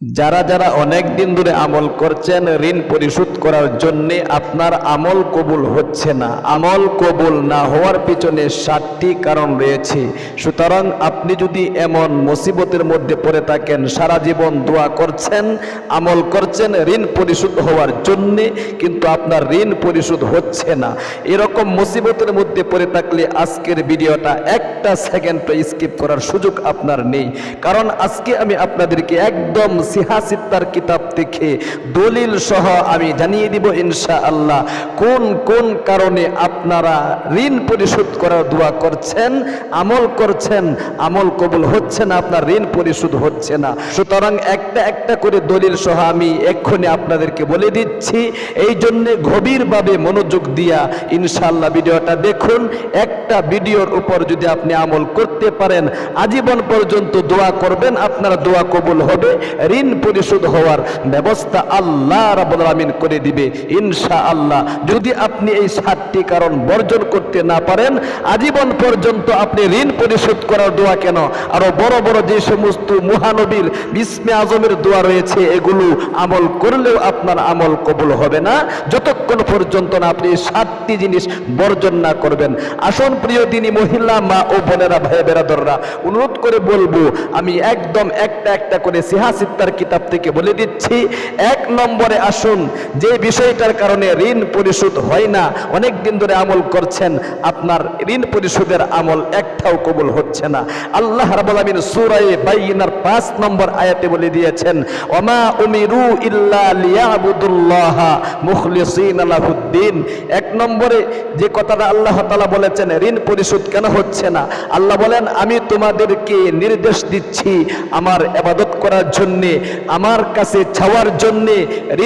যারা যারা অনেক দিন ধরে আমল করছেন, ঋণ পরিশোধ করার জন্যে আপনার আমল কবুল হচ্ছে না। আমল কবুল না হওয়ার পিছনে সাতটি কারণ রয়েছে। সুতরাং আপনি যদি এমন মুসিবতের মধ্যে পড়ে থাকেন, সারা জীবন দোয়া করছেন, আমল করছেন, ঋণ পরিশোধ হওয়ার জন্যে কিন্তু আপনার ঋণ পরিশোধ হচ্ছে না। এরকম মুসিবতের মধ্যে পড়ে থাকলে আজকের ভিডিওটা একটা সেকেন্ড স্কিপ করার সুযোগ আপনার নেই। কারণ আজকে আমি আপনাদেরকে একদম সিহাসিত্তার কিতাব থেকে দলিল সহ আমি জানিয়ে দিব ইনশা আল্লাহ কোন কোন কারণে আপনারা ঋণ পরিশোধ করার দোয়া করছেন, আমল করছেন, আমল কবুল হচ্ছে না, আপনার ঋণ পরিশোধ হচ্ছে না। সুতরাং একটা একটা করে দলিল সহ আমি এক্ষুনি আপনাদেরকে বলে দিচ্ছি। এই জন্যে গভীরভাবে মনোযোগ দিয়া ইনশাআল্লাহ ভিডিওটা দেখুন। একটা ভিডিওর উপর যদি আপনি আমল করতে পারেন, আজীবন পর্যন্ত দোয়া করবেন, আপনার দোয়া কবুল হবে। ঋণ পরিশোধ হওয়ার ব্যবস্থা আল্লাহ রাবুল আমিন করে দিবে ইনশা আল্লাহ যদি আপনি এই সাতটি কারণ বর্জন করতে না পারেন, আজীবন পর্যন্ত আপনি ঋণ পরিশোধ করার দোয়া কেন? আরও বড় বড় যে সমস্ত মহানবীর বিস্মে আজমের দোয়া রয়েছে, এগুলো আমল করলেও আপনার আমল কবুল হবে না। যতক্ষণ পর্যন্ত না আপনি সাতটি জিনিস বর্জন না করবেন। আসন প্রিয় দিনী মহিলা, মা ও বোনেরা ভাই বেরাদররা অনুরোধ করে বলব, আমি একদম একটা একটা করে সিহাসিত্তার কিতাব থেকে বলে দিচ্ছি, এক নম্বরে আসুন, যে বিষয়টার কারণে ঋণ পরিশোধ হয় না অনেক দিন ধরে আমল করছেন, আপনার ঋণ পরিশোধের আমল একটাও কবুল হচ্ছে না। আল্লাহ রাব্বুল আমিন সূরায়ে বাইয়িনার 5 নম্বর আয়াতে বলে দিয়েছেন, ওমা উমিরু ইল্লা লিয়াবুদুল্লাহ মুখলিসিনা লাহুদ্দিন। এক নম্বরে যে কথাটা আল্লাহ তাআলা বলেছেন, ঋণ পরিশোধ কেন হচ্ছে না? আল্লাহ বলেন, আমি তোমাদেরকে নির্দেশ দিচ্ছি আমার ইবাদত করার জন্য আমার কাছে ছাওয়ার জন্য,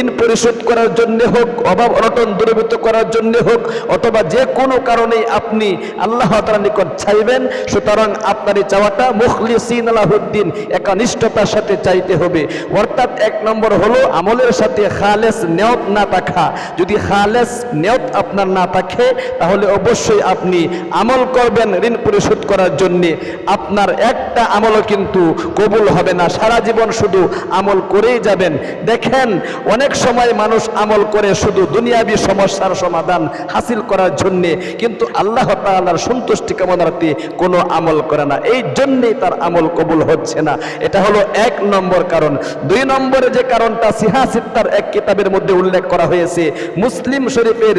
ঋণ পরিশোধ করার জন্য হোক, অভাব অনটন দূরীভূত করার জন্য হোক, অথবা যে কোনো কারণে আপনি আল্লাহ তাআলার নিকট চাইবেন, সুতরাং আপনার এই চাওয়াটা মুখলিসিন আলাহুদ্দিন, একনিষ্ঠতার সাথে চাইতে হবে। অর্থাৎ এক নম্বর হলো আমলের সাথে খালেস নিয়ত না থাকা। যদি খালেস নিয়ত আপনার না থাকে, তাহলে অবশ্যই আপনি আমল করবেন ঋণ পরিশোধ করার জন্যে। আপনার একটা আমলও কিন্তু কবুল হবে না। সারা জীবন শুধু আমল করেই যাবেন। দেখেন, অনেক সময় মানুষ আমল করে শুধু দুনিয়াবী সমস্যার সমাধান হাসিল করার জন্যে, কিন্তু আল্লাহ তাআলার সন্তুষ্টি কামনার্থে কোনো আমল করে না। এই জন্যেই তার আমল কবুল হচ্ছে না। এটা হলো এক নম্বর কারণ। দুই নম্বরে যে কারণটা সিহাসিত্তার এক কিতাবের মধ্যে উল্লেখ করা হয়েছে, মুসলিম শরীফের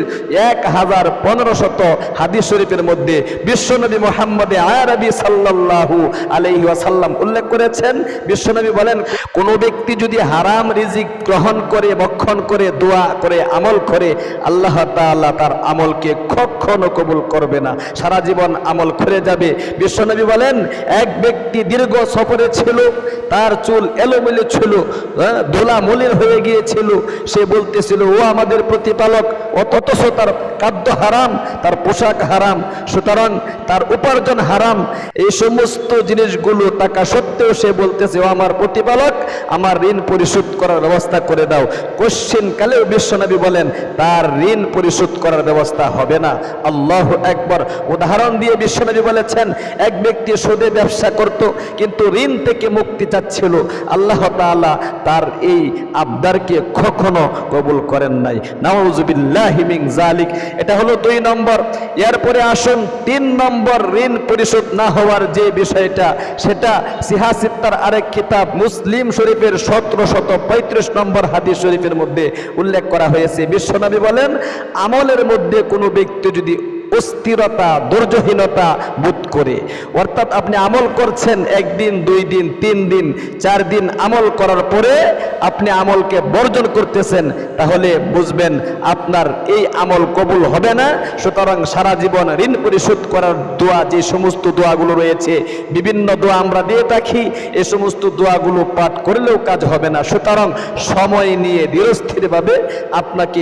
এক হাজার পনেরো শত হাদিস শরীফের মধ্যে বিশ্বনবী মোহাম্মদে আয়ারবি সাল্লাল্লাহু আলাইহি ওয়াসাল্লাম উল্লেখ করেছেন। বিশ্বনবী বলেন কোন ব্যক্তি যদি হারাম রিজিক গ্রহণ করে বক্ষণ করে দোয়া করে আমল করে আল্লাহ তাআলা তার আমলকে কখনো কবুল করবে না। সারা জীবন আমল করে যাবে। বিশ্বনবী বলেন এক ব্যক্তি দীর্ঘ সফরে ছিল তার চুল এলোমেলো ছিল হ্যাঁ, ধুলা মলিন হয়ে গিয়েছিল। সে বলতেছিল ও আমাদের প্রতিপালক অথচ তার খাদ্য হারাম তার পোশাক হারাম সুতরাং তার উপার্জন হারাম। এই সমস্ত জিনিসগুলো টাকা সত্ত্বেও সে বলতেছে ও আমার প্রতিপালক আমার ঋণ পরিশোধ করার ব্যবস্থা করে দাও। কোশ্চিন কালেও বিশ্বনবী বলেন, তার ঋণ পরিশোধ করার ব্যবস্থা হবে না। আল্লাহ একবার উদাহরণ দিয়ে বিশ্বনবী বলেছেন, এক ব্যক্তি সুদে ব্যবসা করত, কিন্তু ঋণ থেকে মুক্তি চাচ্ছিল। আল্লাহ তাআলা তার এই আবদারকে কখনো কবুল করেন নাই। নাউজুবিল্লাহি মিন জালিক এটা হলো দুই নম্বর। এরপরে আসুন, তিন নম্বর ঋণ পরিশোধ না হওয়ার যে বিষয়টা, সেটা সিহাসিত্তার আরেক কিতাব মুসলিম শরীফের সতেরো শত পঁয়ত্রিশ নম্বর হাদিস শরীফের মধ্যে উল্লেখ করা হয়েছে। বিশ্বনবী বলেন, আমলের মধ্যে কোনো ব্যক্তি যদি অস্থিরতা ধৈর্যহীনতা বোধ করে। অর্থাৎ আপনি আমল করছেন একদিন, দুই দিন, তিন দিন, চার দিন আমল করার পরে আপনি আমলকে বর্জন করতেছেন, তাহলে বুঝবেন আপনার এই আমল কবুল হবে না। সুতরাং সারা জীবন ঋণ পরিশোধ করার দোয়া, যে সমস্ত দোয়াগুলো রয়েছে, বিভিন্ন দোয়া আমরা দিয়ে থাকি এই সমস্ত দোয়াগুলো পাঠ করলেও কাজ হবে না। সুতরাং সময় নিয়ে ধীরস্থিরভাবে আপনাকে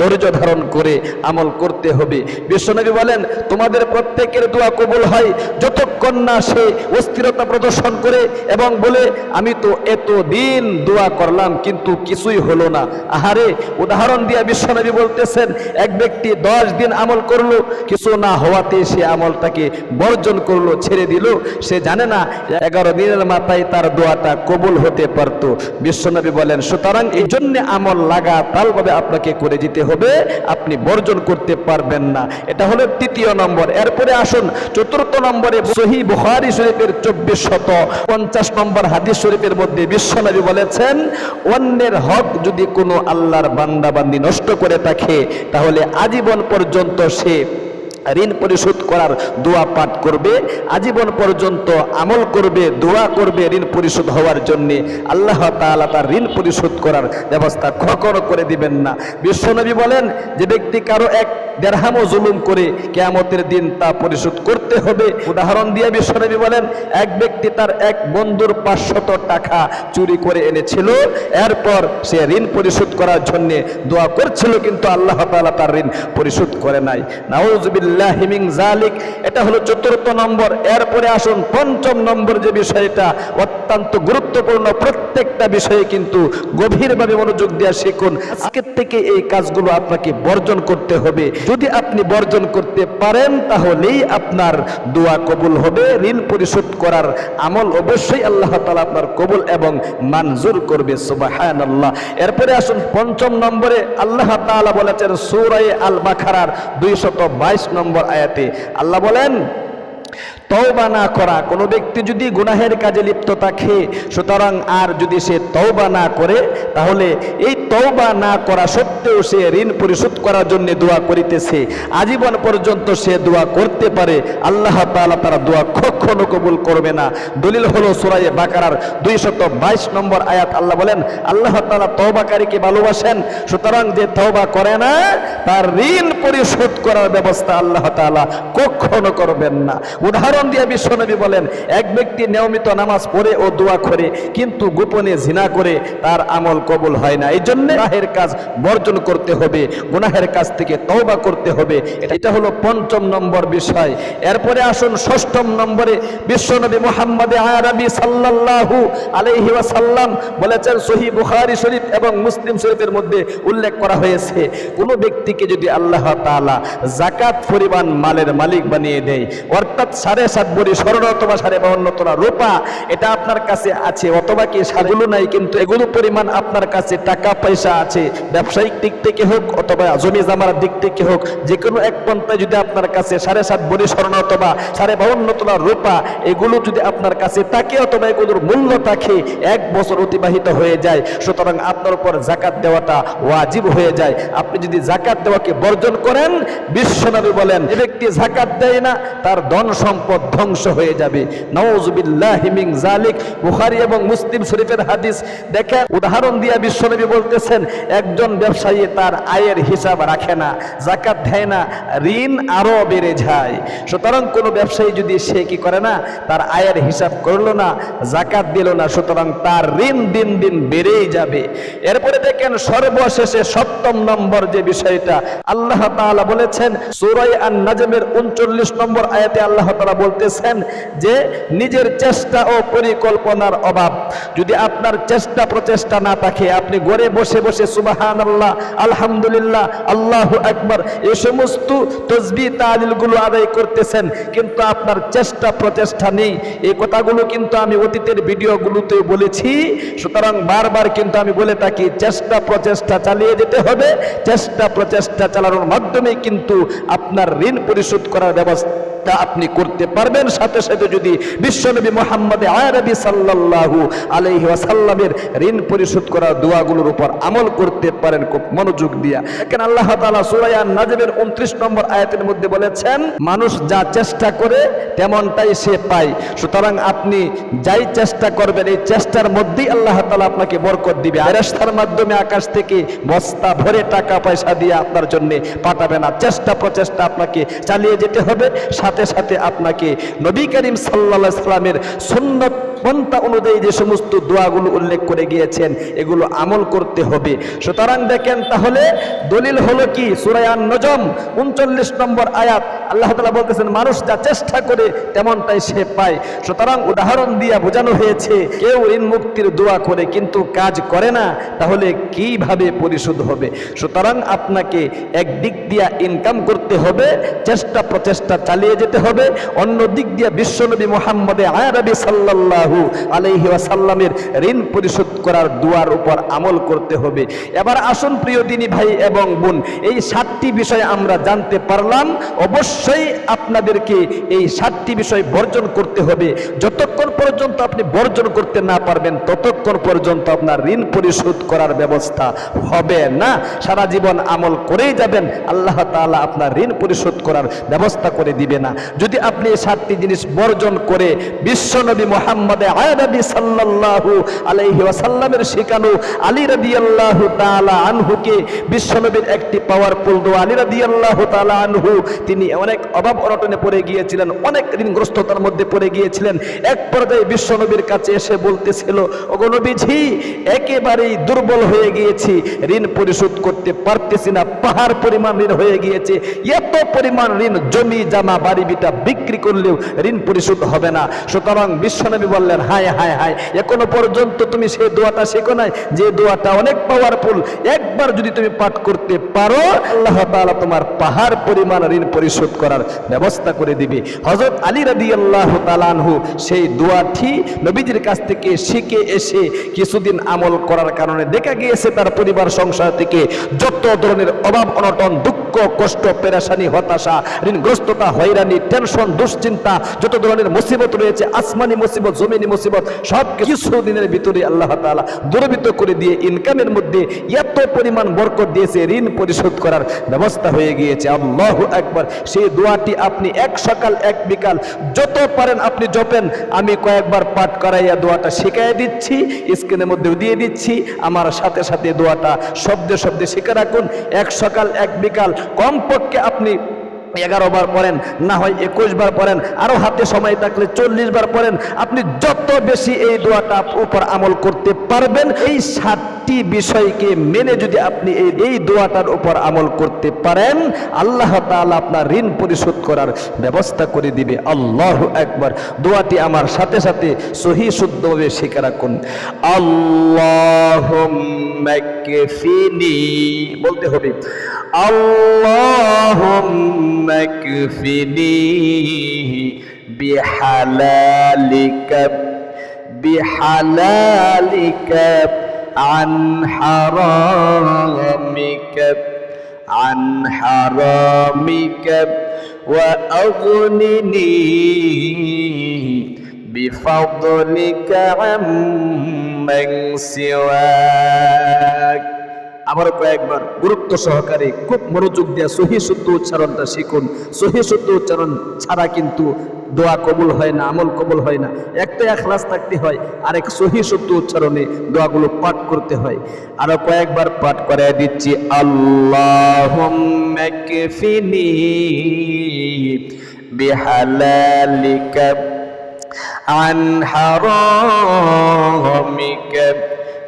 ধৈর্য ধারণ করে আমল করতে হবে। বিশ্বনবী বিশ্বনবী বলেন, তোমাদের প্রত্যেকের দোয়া কবুল হয়, যতক্ষণ না সে অস্থিরতা প্রদর্শন করে এবং বলে, আমি তো এত দিন দোয়া করলাম, কিন্তু কিছুই হলো না। আহারে, উদাহরণ দিয়া বিশ্বনবী বলতেছেন, এক ব্যক্তি দশ দিন আমল করল, কিছু না হওয়াতে সে আমলটাকে বর্জন করল, ছেড়ে দিল। সে জানে না, এগারো দিনের মাথায় তার দোয়াটা কবুল হতে পারতো। বিশ্বনবী বলেন, সুতরাং এই জন্য আমল লাগাতারভাবে আপনাকে করে যেতে হবে, আপনি বর্জন করতে পারবেন না। এটা হলো তৃতীয় নম্বর। এরপরে আসুন চতুর্থ নম্বরে সহি বুখারি শরীফের চব্বিশ শত, পঞ্চাশ নম্বর হাদিস শরীফের মধ্যে বিশ্বনবী বলেছেন, অন্যের হক যদি কোনো আল্লাহর বান্দাবান্দি নষ্ট করে থাকে, তাহলে আজীবন পর্যন্ত সে ঋণ পরিশোধ করার দোয়া পাঠ করবে, আজীবন পর্যন্ত আমল করবে, দোয়া করবে ঋণ পরিশোধ হওয়ার জন্যে। আল্লাহ তাআলা তার ঋণ পরিশোধ করার ব্যবস্থা কখনো করে দিবেন না। বিশ্বনবী বলেন, যে ব্যক্তি কারও এক দেড়হামও জুলুম করে কেয়ামতের দিন তা পরিশোধ করতে হবে। উদাহরণ দিয়ে বিশ্বনবী বলেন, এক ব্যক্তি তার এক বন্ধুর পাঁচশত টাকা চুরি করে এনেছিল, এরপর সে ঋণ পরিশোধ করার জন্যে দোয়া করছিল, কিন্তু আল্লাহ তাআলা তার ঋণ পরিশোধ করে নাই। নাউজুবিল্লাহ মিন জালিক এটা হলো চতুর্থ নম্বর। এরপরে আসুন, পঞ্চম নম্বর যে বিষয়টা, অত্যন্ত গুরুত্বপূর্ণ প্রত্যেকটা বিষয়ে কিন্তু গভীরভাবে মনোযোগ দেওয়া শিখুন। আজকের থেকে এই কাজগুলো আপনাকে বর্জন করতে হবে। যদি আপনি বর্জন করতে পারেন, তাহলেই আপনার দোয়া কবুল হবে। ঋণ পরিশোধ করার আমল অবশ্যই আল্লাহ তালা আপনার কবুল এবং মানজুর করবে, সুবহানাল্লাহ। এরপরে আসুন পঞ্চম নম্বরে, আল্লাহ তালা বলেছেন সৌরাই আল বাখারার দুইশত বাইশ নম্বর আয়াতে। আল্লাহ বলেন তওবা না করা, কোনো ব্যক্তি যদি গুনাহের কাজে লিপ্ত থাকে, সুতরাং আর যদি সে তওবা না করে, তাহলে এই তওবা না করা সত্ত্বেও সে ঋণ পরিশোধ করার জন্য দোয়া করিতেছে। আজীবন পর্যন্ত সে দোয়া করতে পারে, আল্লাহ তাআলা তারা দোয়া কখনো কবুল করবে না। দলিল হলো সুরায়ে বাকারার দুইশত বাইশ নম্বর আয়াত, আল্লাহ বলেন, আল্লাহ তাআলা তওবাকারীকে ভালোবাসেন, সুতরাং যে তওবা করে না, তার ঋণ পরিশোধ করার ব্যবস্থা আল্লাহ তাআলা কখনো করবেন না। উদাহরণ দিয়ে বিশ্বনবী বলেন, এক ব্যক্তি নিয়মিত নামাজ পড়ে ও দোয়া করে, কিন্তু গোপনে জিনা করে তার আমল কবুল হয় না। এই জন্য গুনাহের কাজ বর্জন করতে হবে, গুনাহের কাজ থেকে তওবা করতে হবে। এটা- হলো পঞ্চম নম্বর বিষয়। এরপরে আসুন ষষ্ঠম নম্বরে, বিশ্বনবী মুহাম্মদে আরবি সাল্লাল্লাহু আলাইহি ওয়াসাল্লাম বলেছেন, সহি বুখারী শরীফ এবং মুসলিম শরীফের মধ্যে উল্লেখ করা হয়েছে, কোনো ব্যক্তিকে যদি আল্লাহ তাআলা জাকাত পরিমাণ মালের মালিক বানিয়ে দেয়, অর্থাৎ সাড়ে সাত বড়ি স্বর্ণ অথবা সাড়ে বাউন্ন তোলা রূপা, এটা আপনার কাছে আছে, অথবা কি সেগুলো নাই, কিন্তু এগুলো পরিমাণ আপনার কাছে, টাকা, পয়সা আছে। ব্যবসায়িক দিক থেকে হোক অথবা জমি জামার দিক থেকে হোক যে কোনো এক পন্থায় যদি আপনার কাছে সাড়ে সাত বড়ি স্বর্ণ অথবা সাড়ে বাউন্ন তোলা রূপা, এগুলো যদি আপনার কাছে থাকে অথবা এগুলোর মূল্য থাকে, এক বছর অতিবাহিত হয়ে যায়, সুতরাং আপনার উপর জাকাত দেওয়াটা ওয়াজিব হয়ে যায়। আপনি যদি জাকাত দেওয়াকে বর্জন করেন, বিশ্বনবী বলেন, যে ব্যক্তি জাকাত দেয় না, তার ধন সম্পদ ধ্বংস হয়ে যাবে। নওয়াজবিল্লাহিমিং জালিক বুখারী এবং মুসলিম শরীফের হাদিস দেখে উদাহরণ দিয়া বিশ্বনবী বলতেছেন, একজন ব্যবসায়ী তার আয়ের হিসাব রাখে না জাকাত দেয় না, ঋণ আরও বেড়ে যায়। সুতরাং কোনো ব্যবসায়ী যদি সে কি করে না, তার আয়ের হিসাব করল না জাকাত দিল না, সুতরাং তার ঋণ দিন দিন বেড়েই যাবে। এরপরে দেখেন সর্বশেষে সপ্তম নম্বর যে বিষয়টা, আল্লাহ তাআলা বলেছেন, সূরা আন নাজমের 39 নম্বর আয়াতে আল্লাহ তাআলা বলতেছেন যে নিজের চেষ্টা ও পরিকল্পনার অভাব। যদি আপনার চেষ্টা প্রচেষ্টা না থাকে, আপনি ঘরে বসে বসে সুবহানাল্লাহ, আলহামদুলিল্লাহ, আল্লাহু আকবার এই সমস্ত তসবিহ তাহলিলগুলো আদায় করতেছেন, কিন্তু আপনার চেষ্টা প্রচেষ্টা নেই। এই কথাগুলো কিন্তু আমি অতীতের ভিডিওগুলোতে বলেছি, সুতরাং বারবার কিন্তু আমি বলে থাকি, চেষ্টা প্রচেষ্টা চালিয়ে যেতে হবে, চেষ্টা প্রচেষ্টা চালানোর মাধ্যমে কিন্তু আপনার ঋণ পরিশোধ করার ব্যবস্থা আপনি করতে পারবেন। সাথে সাথে যদি বিশ্বনবী মোহাম্মদ আরবি সাল্লাল্লাহু আলাইহি ওয়াসাল্লামের ঋণ পরিশোধ করার দোয়াগুলোর উপর আমল করতে পারেন খুব মনোযোগ দিয়া। এখানে আল্লাহ তাআলা সূরা নাজমের 29 নম্বর আয়াতের মধ্যে বলেছেন, মানুষ যা চেষ্টা করে, তেমনটাই সে পায়। সুতরাং আপনি যাই চেষ্টা করবেন, এই চেষ্টার মধ্যেই আল্লাহ তালা আপনাকে বরকত দিবে। আরেস্তার মাধ্যমে আকাশ থেকে বস্তা ভরে টাকা পয়সা দিয়ে আপনার জন্য পাঠাবে না। চেষ্টা প্রচেষ্টা আপনাকে চালিয়ে যেতে হবে। সাথে সাথে আপনাকে নবী করিম সাল্লা সাল্লামের সুন্নত পন্থা অনুযায়ী যে সমস্ত দোয়াগুলো উল্লেখ করে গিয়েছেন, এগুলো আমল করতে হবে। সুতরাং দেখেন তাহলে দলিল হলো কি? সুরায়ান নজম উনচল্লিশ নম্বর আয়াত। আল্লাহ তালা বলতেছেন, মানুষ যা চেষ্টা করে, তেমনটাই সে পায়। সুতরাং উদাহরণ দিয়া বোঝানো হয়েছে, কেউ ঋণ মুক্তির দোয়া করে কিন্তু কাজ করে না, তাহলে কীভাবে পরিশোধ হবে? সুতরাং আপনাকে এক দিক দিয়া ইনকাম করতে হবে চেষ্টা প্রচেষ্টা চালিয়ে যেতে হবে। অন্য দিক দিয়া বিশ্বনবী মোহাম্মদে আয়ারবি সাল্লাল্লাহু আলাইহি ওয়াসাল্লামের ঋণ পরিশোধ করার দোয়ার উপর আমল করতে হবে। এবার আসুন প্রিয় দিনী ভাই এবং বোন, এই সাতটি বিষয় আমরা জানতে পারলাম। অবশ্যই আপনাদেরকে এই সাতটি বিষয় বর্জন করতে হবে। যতক্ষণ পর্যন্ত আপনি বর্জন করতে না পারবেন, ততক্ষণ পর্যন্ত আপনার ঋণ পরিশোধ করার ব্যবস্থা হবে না। সারা জীবন আমল করেই যাবেন, আল্লাহ তাআলা আপনার ঋণ পরিশোধ করার ব্যবস্থা করে দিবে না। যদি আপনি এই সাতটি জিনিস বর্জন করে বিশ্বনবী মোহাম্মদে আলাইহি ওয়াসাল্লামের শিখানো আলী আনহুকে বিশ্বনবীর একটি আলী আনহু, তিনি অনেক অভাব পড়ে গিয়েছিলেন, অনেক মধ্যে পড়ে গিয়েছিলেন। এক পর্যায়ে বিশ্বনবীর কাছে এসে বলতেছিল একেবারেই দুর্বল হয়ে গিয়েছি, ঋণ পরিশোধ করতে পারতেছি না, পাহাড় পরিমাণ ঋণ হয়ে গিয়েছে, এত পরিমাণ ঋণ জমি, জামা, বাড়ি, বিটা বিক্রি করলেও ঋণ পরিশোধ হবে না। সুতরাং বিশ্বনবী বললেন হায় হায় হায়, এখনও পর্যন্ত তুমি সেই দোয়াটা শেখো নাই, যে দোয়াটা অনেক পাওয়ারফুল একবার যদি তুমি পাঠ করতে পারো, আল্লাহ তাআলা তোমার পাহাড় পরিমাণ ঋণ পরিশোধ করার ব্যবস্থা করে দিবে। হযরত আলী রাদিয়াল্লাহু তাআলা আনহু সেই দোয়াটি নবীজির কাছ থেকে শিখে এসে কিছুদিন আমল করার কারণে দেখা গিয়েছে তার পরিবার সংসার থেকে যত ধরনের অভাব, অনটন, দুঃখ কষ্ট, পেরেশানি, হতাশা, ঋণগ্রস্ততা, হয়রানি টেনশন দুশ্চিন্তা, যত ধরনের মুসিবত রয়েছে, আসমানি মুসিবত, জমিনি মুসিবত সব কিছু দিনের ভিতরে আল্লাহ তাআলা দুর্বৃত্ত করে দিয়ে ইনকামের মধ্যে এত পরিমাণ বরকত দিয়েছে, ঋণ পরিশোধ করার ব্যবস্থা হয়ে গিয়েছে। আল্লাহ একবার সেই দোয়াটি আপনি এক সকাল, এক বিকাল, যত পারেন আপনি জপেন। আমি কয়েকবার পাঠ করাইয়া দোয়াটা শিখাই দিচ্ছি, স্ক্রিনের মধ্যেও দিয়ে দিচ্ছি। আমার সাথে সাথে দোয়াটা শব্দে শব্দে শিখে রাখুন। এক সকাল, এক বিকাল কমপক্ষে আপনি এগারো বার পড়েন, না হয় একুশ বার পড়েন, আরও হাতে সময় থাকলে চল্লিশ বার পড়েন, আপনি যত বেশি এই দোয়াটা উপর আমল করতে পারবেন, এই সাতটি বিষয়কে মেনে যদি আপনি এই এই দোয়াটার উপর আমল করতে পারেন, আল্লাহ তাআলা আপনার ঋণ পরিশোধ করার ব্যবস্থা করে দিবে। আল্লাহ একবার দোয়াটি আমার সাথে সাথে সহি শুদ্ধভাবে শিখে রাখুন। আল্লাহ বলতে হবে আল্লাহ اكفنيه بحلالك بحلالك عن حرامك عن حرامك. وأغنني بفضلك عمن سواك. আবারও কয়েকবার গুরুত্ব সহকারে খুব মনোযোগ দিয়ে সহি শুদ্ধ উচ্চারণটা শিখুন সহি শুদ্ধ উচ্চারণ ছাড়া কিন্তু দোয়া কবুল হয় না আমল কবুল হয় না একটা এখলাস থাকতে হয় আরেক সহি শুদ্ধ উচ্চারণে দোয়াগুলো পাঠ করতে হয় আরো কয়েকবার পাঠ করে দিচ্ছি আল্লাহ বিহালালিকা عن حرامك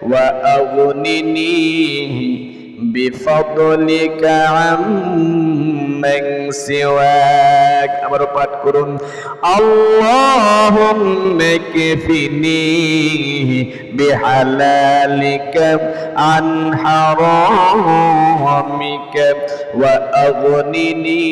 وأغنني بفضلك عمن سواك আবার পাঠ করুন اللهم كفني بحلالك عن حرامك وأغنني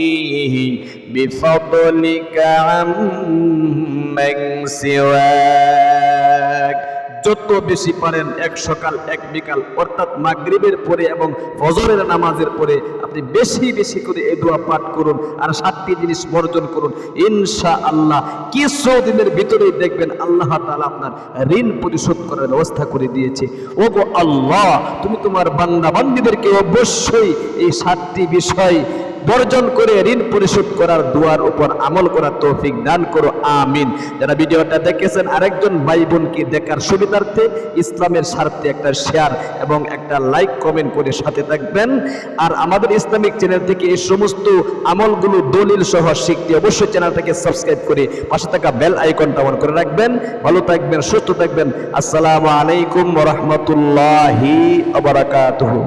بفضلك عمن سواك যত বেশি পারেন, এক সকাল, এক বিকাল, অর্থাৎ মাগরিবের পরে এবং ফজরের নামাজের পরে আপনি বেশি বেশি করে এই দোয়া পাঠ করুন আর সাতটি জিনিস বর্জন করুন। ইনশা আল্লাহ কিছু দিনের ভিতরেই দেখবেন আল্লাহ তাআলা আপনার ঋণ পরিশোধ করার ব্যবস্থা করে দিয়েছে। ও আল্লাহ, তুমি তোমার বান্দা অবশ্যই এই সাতটি বিষয় বর্জন করে ঋণ পরিশোধ করার দুয়ার উপর আমল করার তৌফিক দান করো, আমিন। যারা ভিডিওটা দেখেছেন, আরেকজন ভাই বোনকে দেখার সুবিধার্থে ইসলামের স্বার্থে একটা শেয়ার এবং একটা লাইক কমেন্ট করে সাথে থাকবেন। আর আমাদের ইসলামিক চ্যানেল থেকে এই সমস্ত আমলগুলো দলিল সহ শিখতে অবশ্যই চ্যানেলটাকে সাবস্ক্রাইব করে পাশে থাকা বেল আইকনটা অন করে রাখবেন। ভালো থাকবেন, সুস্থ থাকবেন। আসসালামু আলাইকুম রহমতুল্লাহি আবরাকাতুহু